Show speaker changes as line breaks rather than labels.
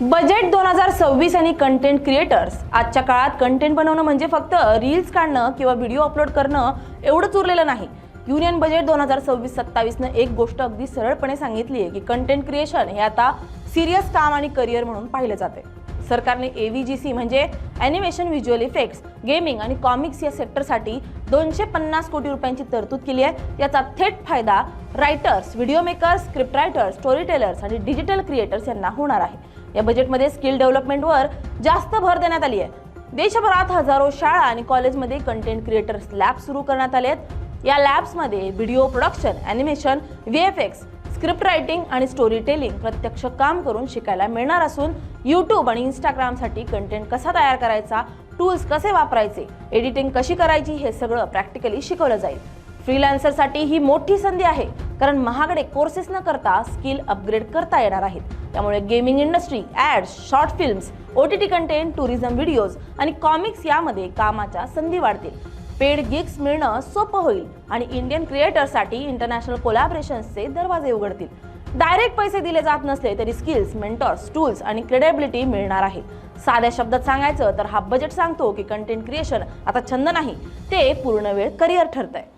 Budget दोन हजार सव्वीस आणि कंटेंट क्रिएटर्स आजच्या काळात कंटेंट बनवणं म्हणजे फक्त रील्स काढणं किंवा व्हिडिओ अपलोड करणं एवढंच उरलेलं नाही. युनियन बजेट दोन हजार सव्वीस सत्तावीसनं एक गोष्ट अगदी सरळपणे सांगितली आहे की कंटेंट क्रिएशन हे आता सिरियस काम आणि करिअर म्हणून पाहिलं जाते. सरकारने ए व्ही जी सी म्हणजे ॲनिमेशन व्हिज्युअल इफेक्ट्स गेमिंग आणि कॉमिक्स या सेक्टरसाठी दोनशे पन्नास कोटी रुपयांची तरतूद केली आहे. याचा थेट फायदा writers video makers script writers story tellers आणि डिजिटल क्रिएटर्स यांना होणार आहे. या बजेटमध्ये स्किल डेव्हलपमेंटवर जास्त भर देण्यात आली आहे. देशभरात हजारो शाळा आणि कॉलेजमध्ये कंटेंट क्रिएटर्स लॅब सुरू करण्यात आले आहेत. या लॅब्समध्ये video production animation V F X script writing आणि स्टोरी टेलिंग प्रत्यक्ष काम करून शिकायला मिळणार असून यूट्यूब आणि इंस्टाग्रामसाठी कंटेंट कसा तयार करायचा टूल्स कसे वापरायचे एडिटिंग कशी करायची हे सगळं प्रॅक्टिकली शिकवलं जाईल. फ्रीलान्सरसाठी ही मोठी संधी आहे कारण महागडे कोर्सेस न करता स्किल अपग्रेड करता येणार आहेत. त्यामुळे gaming industry ads short films O T T content tourism videos आणि कॉमिक्स यामध्ये कामाच्या संधी वाढतील. पेड गिग्स मिळणं सोपं होईल आणि इंडियन क्रिएटरसाठी इंटरनॅशनल कोलॅबरेशन्सचे दरवाजे उघडतील. डायरेक्ट पैसे दिले जात नसले तरी स्किल्स मेंटॉर्स टूल्स आणि क्रेडेबिलिटी मिळणार आहे. साध्या शब्दात सांगायचं तर हा बजेट सांगतो की कंटेंट क्रिएशन आता छंद नाही ते पूर्ण वेळ करिअर ठरतंय.